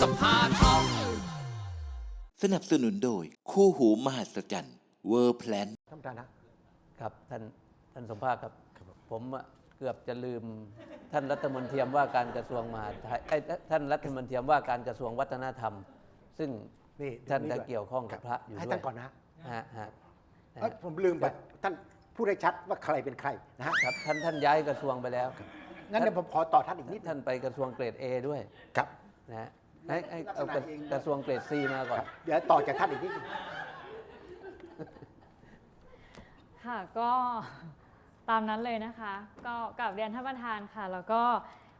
สภาท็อปสนับสนุนโดย คู่หูมหัศจรรย์เวอร์แพลนท่านประธานนะครับท่านท่านสมภาคครับ ผมอะเกือบจะลืม ท่านรัฐมนตรีว่าการกระทรวงมหาดไทยเอ้ยท่านรัฐมนตรีว่าการกระทรวงวัฒนธรรม ซึ่งนี่ท่านดูจะด้วยเกี่ยวข้องกับคพระอยู่ให้ด้วยท่านก่อนนะฮะฮะนะเอ้ยฮะผมลืมไปท่านพูดให้ชัดว่าใครเป็นใครนะฮะครับท่านท่านย้ายกระทรวงไปแล้ว งั้นเดี๋ยวผมขอต่อท่านอีกนิดท่านไปกระทรวงเกรด A ด้วยครับนะฮะ ให้ให้เอากระกระทรวงเกรด C มาก่อคนรับเดี๋ยวต่อจากท่านอีกนิดนึงค่ะก็ตามนั้นเลยนะคะ ก็กลับเรียนท่านประธานค่ะ แล้วก็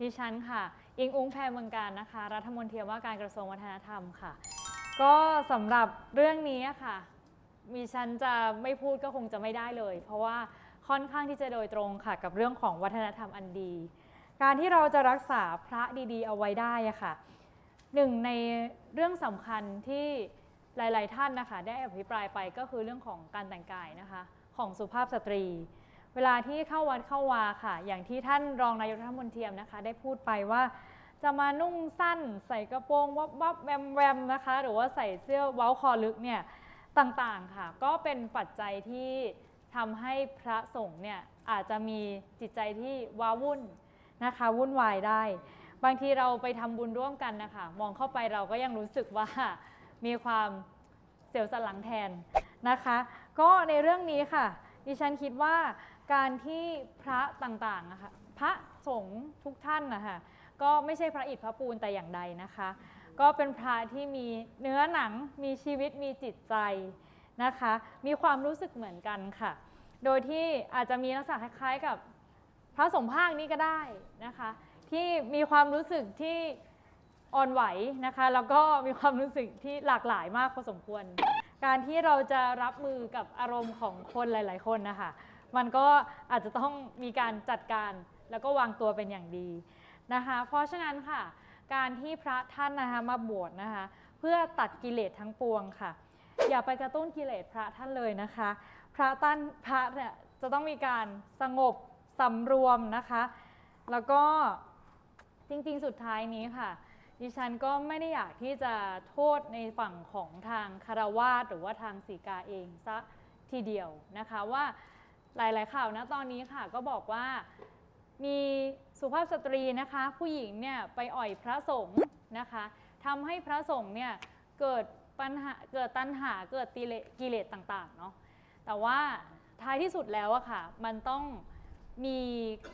ดิฉันค่ะ อิงอุ้งแพรเมืองการนะคะ รัฐมนตรีว่าการกระทรวงวัฒนธรรมค่ะ ก็สำหรับเรื่องนี้อะค่ะมีฉันจะไม่พูดก็คงจะไม่ได้เลย เพราะว่าค่อนข้างที่จะโดยตรงค่ะ กับเรื่องของวัฒนธรรมอันดี การที่เราจะรักษาพระดีๆ เอาไว้ได้อะค่ะ หนึ่งในเรื่องสำคัญที่หลาย ๆ ท่านนะคะ ได้อภิปรายไปก็คือเรื่องของการแต่งกายนะคะ ของสุภาพสตรี เวลาที่เข้าวัดเข้าวาค่ะ อย่างที่ท่านรองนายกรัฐมนตรีนะคะ ได้พูดไปว่าจะมานุ่งสั้น ใส่กระโปรงวับวับแวมแวมนะคะ หรือว่าใส่เสื้อเว้าคอลึกเนี่ยต่างๆค่ะ ก็เป็นปัจจัยที่ทำให้พระสงฆ์เนี่ยอาจจะมีจิตใจที่ว้าวุ่นนะคะ วุ่นวายได้ บางทีเราไปทำบุญร่วมกันนะคะ มองเข้าไปเราก็ยังรู้สึกว่ามีความเสียวสันหลังแทนนะคะ ก็ในเรื่องนี้ค่ะ ดิฉันคิดว่าการที่พระต่างๆะค่ะพระสงฆ์ทุกท่านนะคะก็ไม่ใช่พระอิฐพระปูนแต่อย่างใดนะคะ ก็เป็นพระที่มีเนื้อหนังมีชีวิตมีจิตใจนะคะ มีความรู้สึกเหมือนกันค่ะ โดยที่อาจจะมีลักษณะคล้ายๆกับพระสมภาคนี้ก็ได้นะคะ ที่มีความรู้สึกที่อ่อนไหวนะคะ แล้วก็มีความรู้สึกที่หลากหลายมากพอสมควร การที่เราจะรับมือกับอารมณ์ของคนหลาย ๆ คนนะคะมันก็อาจจะต้องมีการจัดการแล้วก็วางตัวเป็นอย่างดีนะคะ เพราะฉะนั้นค่ะ การที่พระท่านนะคะมาบวชนะคะ เพื่อตัดกิเลสทั้งปวงค่ะ อย่าไปกระตุ้นกิเลสพระท่านเลยนะคะ พระท่านพระเนี่ยจะต้องมีการสงบสำรวมนะคะ แล้วก็ จริงๆ สุดท้ายนี้ค่ะ ดิฉันก็ไม่ได้อยากที่จะโทษในฝั่งของทางคารวาสหรือว่าทางสีกาเองซะทีเดียวนะคะว่าหลายๆข่าวนะตอนนี้ค่ะก็บอกว่ามีสุภาพสตรีนะคะ ผู้หญิงเนี่ยไปอ่อยพระสงฆ์นะคะทำให้พระสงฆ์เนี่ยเกิดปัญหาเกิดตัณหาเกิดกิเลกิเลสต่างๆเนาะแต่ว่าท้ายที่สุดแล้วอะค่ะ มันต้อง มี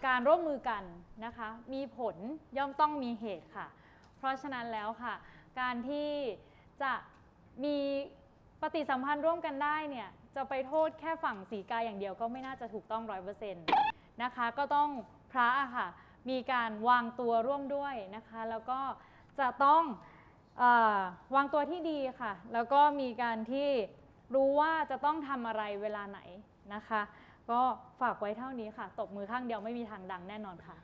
การร่วมมือกันนะคะ มีผลย่อมต้องมีเหตุค่ะ เพราะฉะนั้นแล้วค่ะ การที่จะมีปฏิสัมพันธ์ร่วมกันได้เนี่ยจะไปโทษแค่ฝั่งสีกาอย่างเดียวก็ไม่น่าจะถูกต้องร้อยเปอร์เซ็นต์นะคะ ก็ต้องพระค่ะ มีการวางตัวร่วมด้วยนะคะ แล้วก็จะต้องอวางตัวที่ดีค่ะ แล้วก็มีการที่รู้ว่าจะต้องทำอะไรเวลาไหนนะคะ ก็ฝากไว้เท่านี้ค่ะ ตบมือข้างเดียวไม่มีทางดังแน่นอนค่ะ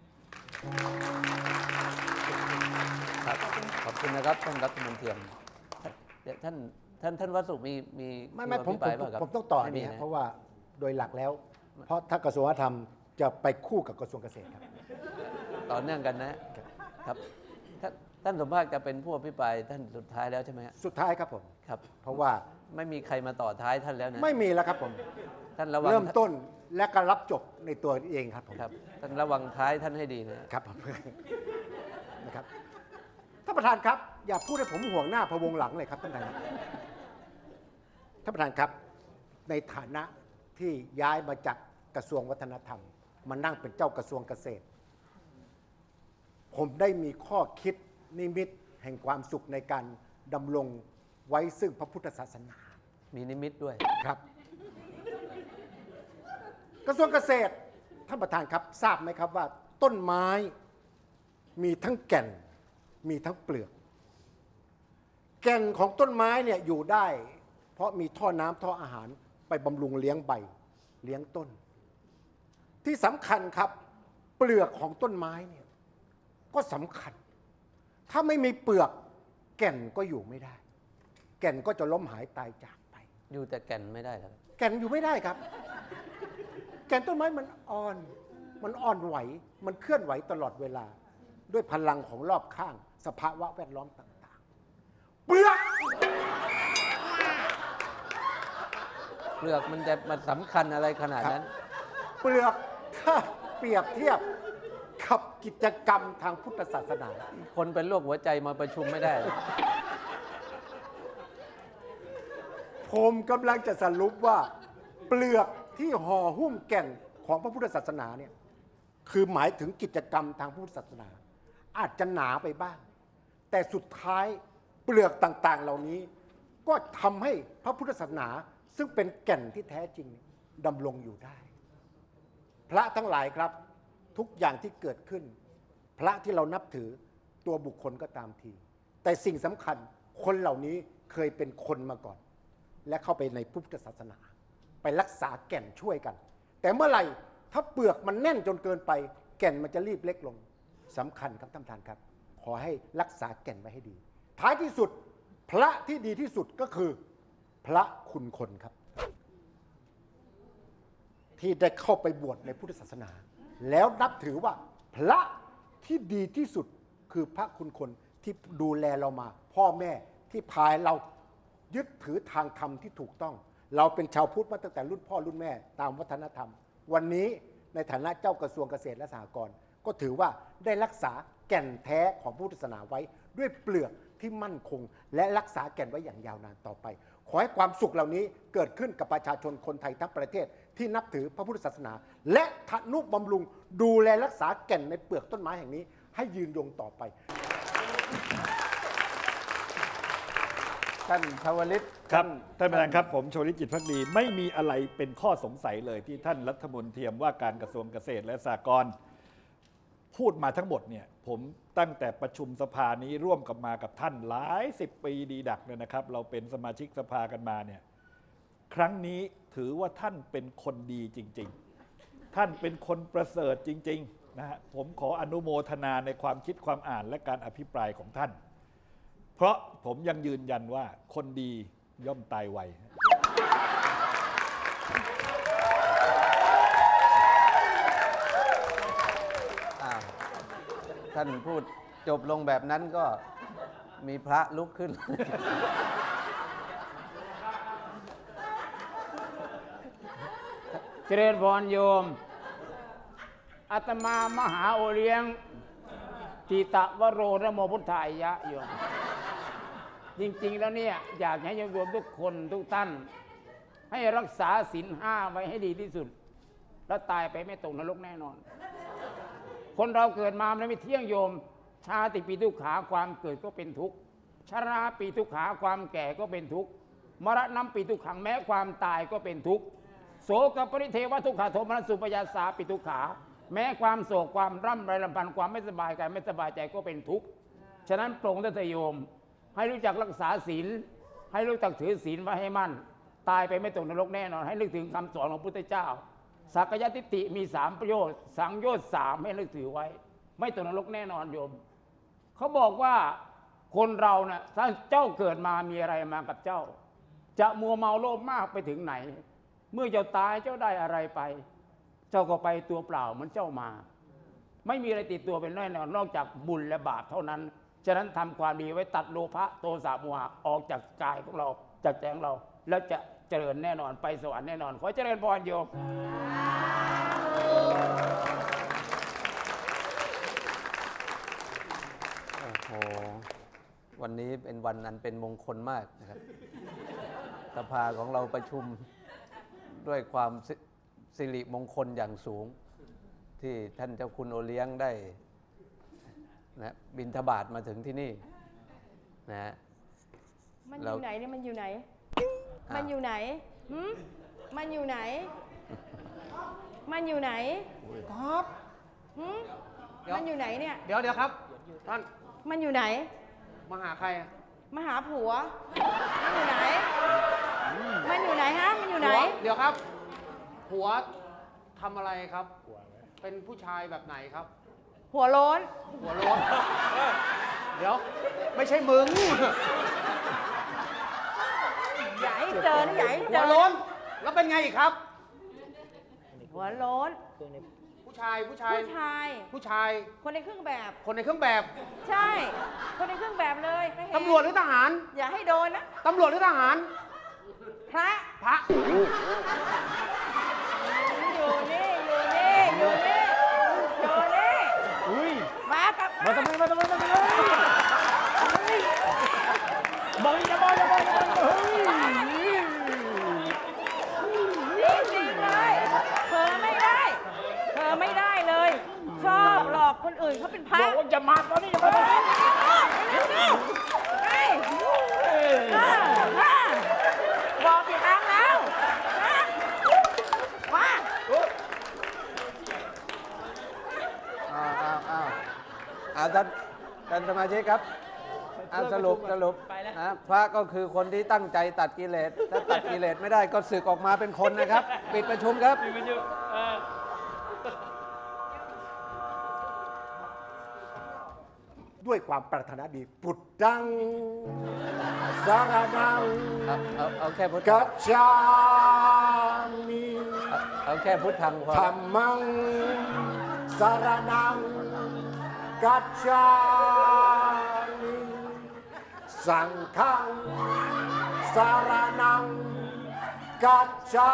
ครับขอบคุณนะครับท่านรัฐมนตรีเดี๋ยวท่านท่านท่านวสุมีมีไม่ไม่ผมผู้ผอภิมปรายเปล่าครับผมต้องต่ออันไม่นี้มีฮะนะเพราะว่าโดยหลักแล้ว เพราะถ้ากระทรวงวัฒนธรรมจะไปคู่กับกระทรวงเกษตรครับ ต่อเนื่องกันนะครับท่านท่านสมภาคจะเป็นผู้อภิปรายท่านสุดท้ายแล้วใช่ไหมฮะสุดท้ายครับผม ครับ เพราะว่าไม่มีใครมาต่อท้ายท่านแล้วนะ ไม่มีแล้วครับผมท่านระวัง เริ่มต้นและก็รับจบในตัวเองครับผมครับท่านระวังท้ายท่านให้ดีนะ ครับผมนะครับท่านประธานครับ อย่าพูดให้ผมห่วงหน้าพะวงหลังเลยครับท่านประธานท่านประธานครับ ในฐานะที่ย้ายมาจากกระทรวงวัฒนธรรมมานั่งเป็นเจ้ากระทรวงเกษตร ผมได้มีข้อคิดนิมิตแห่งความสุขในการดำรงไว้ซึ่งพระพุทธศาสนา มีนิมิตด้วย ครับ กระทรวงเกษตรท่านประธานครับทราบไหมครับว่าต้นไม้มีทั้งแก่นมีทั้งเปลือก แก่นของต้นไม้เนี่ยอยู่ได้ เพราะมีท่อน้ำท่ออาหารไปบำรุงเลี้ยงใบเลี้ยงต้น ที่สำคัญครับเปลือกของต้นไม้เนี่ยก็สำคัญ ถ้าไม่มีเปลือกแก่นก็อยู่ไม่ได้ แก่นก็จะล้มหายตายจากไป อยู่แต่แก่นไม่ได้ครับ แก่นอยู่ไม่ได้ครับแแกนต้นไม้มันอ่อน มันอ่อนไหว มันเคลื่อนไหวตลอดเวลา ด้วยพลังของรอบข้าง สภาวะแวดล้อมต่างๆ เปลือกเปลือกมันจะมันสำคัญอะไรขนาดนั้น เปลือกถ้าเปรียบเทียบกับกิจกรรมทางพุทธศาสนา คนเป็นโรคหัวใจมาประชุมไม่ได้ ผมกำลังจะสรุปว่า เปลือก ที่ห่อหุ้มแก่นของพระพุทธศาสนาเนี่ยคือหมายถึงกิจกรรมทางพุทธศาสนา อาจจะหนาไปบ้าง แต่สุดท้ายเปลือกต่างๆ เหล่านี้ ก็ทำให้พระพุทธศาสนา ซึ่งเป็นแก่นที่แท้จริงดำรงอยู่ได้ พระทั้งหลายครับทุกอย่างที่เกิดขึ้น พระที่เรานับถือตัวบุคคลก็ตามที แต่สิ่งสำคัญคนเหล่านี้เคยเป็นคนมาก่อน และเข้าไปในพุทธศาสนา ไปรักษาแก่นช่วยกัน แต่เมื่อไหร่ถ้าเปลือกมันแน่นจนเกินไป แก่นมันจะรีบเล็กลงสำคัญครับท่านประธานครับ ขอให้รักษาแก่นไว้ให้ดี ท้ายที่สุดพระที่ดีที่สุดก็คือ พระคุณคนครับ ที่ได้เข้าไปบวชในพุทธศาสนา แล้วนับถือว่าพระที่ดีที่สุดคือพระคุณคนที่ดูแลเรามา พ่อแม่ที่พายเรายึดถือทางธรรมที่ถูกต้อง เราเป็นชาวพุทธมาตั้งแต่รุ่นพ่อรุ่นแม่ตามวัฒนธรรม วันนี้ในฐานะเจ้ากระทรวงเกษตรและสหกรณ์ก็ถือว่าได้รักษาแก่นแท้ของพุทธศาสนาไว้ ด้วยเปลือกที่มั่นคง และรักษาแก่นไว้อย่างยาวนานต่อไป ขอให้ความสุขเหล่านี้เกิดขึ้นกับประชาชนคนไทยทั้งประเทศ ที่นับถือพระพุทธศาสนา และทนุบำรุงดูแลรักษาแก่นในเปลือกต้นไม้แห่งนี้ ให้ยืนยงต่อไป ท่านชาวลิตครับท่านประธานครับผมโชลิตจิตพักดีไม่มีอะไรเป็นข้อสงสัยเลยที่ท่านรัฐมนตรีว่าการกระทรวงเกษตรและสหกรณ์พูดมาทั้งหมดเนี่ยผมตั้งแต่ประชุมสภานี้ร่วมกับมากับท่านหลายสิบปีดีดักเลยนะครับ เราเป็นสมาชิกสภากันมาเนี่ยครั้งนี้ถือว่าท่านเป็นคนดีจริง ๆ ท่านเป็นคนประเสริฐจริงๆนะฮะผมขออนุโมทนาในความคิดความอ่านและการอภิปรายของท่านเพ ราะผมยังยืนยันว่าคนดีย่อมตายไวอ้าวท่านพูดจบลงแบบนั้นก็มีพระลุกขึ้น เจริญพรโยม อาตมามหาโอเลี้ยง ทีตะวโรนโมพุทธายะโยม จริง ๆ แล้วเนี่ยอยากให้โยมโยมทุกคนทุกท่าน ให้รักษาศีลห้าไว้ให้ดีที่สุด แล้วตายไปไม่ตกนรกแน่นอน คนเราเกิดมามันไม่เที่ยงโยม ชาติปีทุกขาความเกิดก็เป็นทุกข์ชราปีทุกขาความแก่ก็เป็นทุกข์มรณะปีทุกขังแม้ความตายก็เป็นทุกข์โสกปริเทวทุกขาโทมนสุปยาสาปิทุกขา แม้ความโศกความร่ำไรลำพันธ์ความไม่สบายกายไม่สบายใจก็เป็นทุกข์ ฉะนั้นโปร่งเถิดโยม ให้รู้จักรักษาศีล ให้รู้จักถือศีลไว้ให้มั่น ตายไปไม่ตกนรกแน่นอน ให้นึกถึงคำสอนของพุทธเจ้า สักยทิฏฐิมีสามประโยชน์ สังโยชน์สามให้นึกถือไว้ ไม่ตกนรกแน่นอนโยม เขาบอกว่าคนเราเนะ่ะถ้าเจ้าเกิดมามีอะไรมากับเจ้า จะมัวเมาโลภมากไปถึงไหน เมื่อเจ้าตายเจ้าได้อะไรไป เจ้าก็ไปตัวเปล่าเหมือนเจ้ามา ไม่มีอะไรติดตัวเป็นแน่นอนนอกจากบุญและบาปเท่านั้น ฉะนั้นทำความดีไว้ตัดโลภะโทสะโมหะออกจากกายของเราจากใจของเรา แล้วจะเจริญแน่นอนไปสวรรค์แน่นอน ขอเจริญพรโยมโอ้โหวันนี้เป็นวันอันเป็นมงคลมากนะครับสภาของเราประชุมด้วยความสิริมงคลอย่างสูง ที่ท่านเจ้าคุณโอเลี้ยงได้ นะบินทบาทมาถึงที่นี่นะฮะมันอเรา ยู่ไหนเนี่ยมันอยู่ไหน อะ มันอยู่ไหนหืมมันอยู่ไหน มันอยู่ไหนครับ หืมเดี๋ยว มันอยู่ไหนเนี่ย เดี๋ยวเดี๋ยวครับ ท่านมันอยู่ไหน มาหาใครอะมาหาผัว มันอยู่ไหน มันอยู่ไหนฮะ มันอยู่ไหน ผัวเดี๋ยวครับ ผัวทำอะไรครับ เป็นผู้ชายแบบไหนครับ หัวโล้น หัวโล้นเดี๋ยว ไม่ใช่มึง อย่าให้เจอนะอย่าให้เจหัวอโล้น แล้วเป็นไงอีกครับ หัวโล้นผู้ชายผู้ชาย ผู้ชาย ผู้ชาย คนในเครื่องแบบ คนในเครื่องแบบ ใช่ คนในเครื่องแบบเลยไม่เห็นตำรวจหรือทหาร อย่าให้โดนนะ ตำรวจหรือทหาร พระ พระ อยู่นี่ อยู่นี่ อยู่นี่ อยู่นี่ อุ้ย มากับ มาทำไมมาทำไมมาทำไมบอกอย่าบอกอย่าบอกอย่าบอกเฮ้ย จริงๆเลยเธอไม่ได้ เธอไม่ได้เลย ชอบหลอกคนอื่นเขาเป็นพระ บอกว่าจะมาตอนนี้อย่ามาตอนนี้ เฮ้ยอ่าอ่าบอกกี่ครั้งแล้วฮะมา อ้าวอ้าวอ้าวอ้าวท่านท่านส มาชิกครับอ่าสรุปสรุปนะพระก็คือคนที่ตั้งใจตัดกิเลสถ้าตัดกิเลสไม่ได้ก็สึกออกมาเป็นคนนะครับ ปิดประชุมครับด้วยความปรารถนาดีปุดดังสารนังเอาเอาเอาแค่พุทธกัจจามิเอาเอาแค่พุทธังพอธรรมังสารนังกัจจามิ สังฆังสารนังกัจจา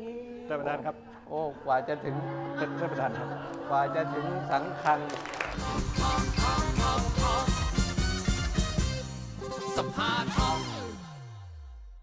มิท่านประธานครับ โอ้ กว่าจะถึงท่านท่านประธานครับ กว่าจะถึงสังฆังค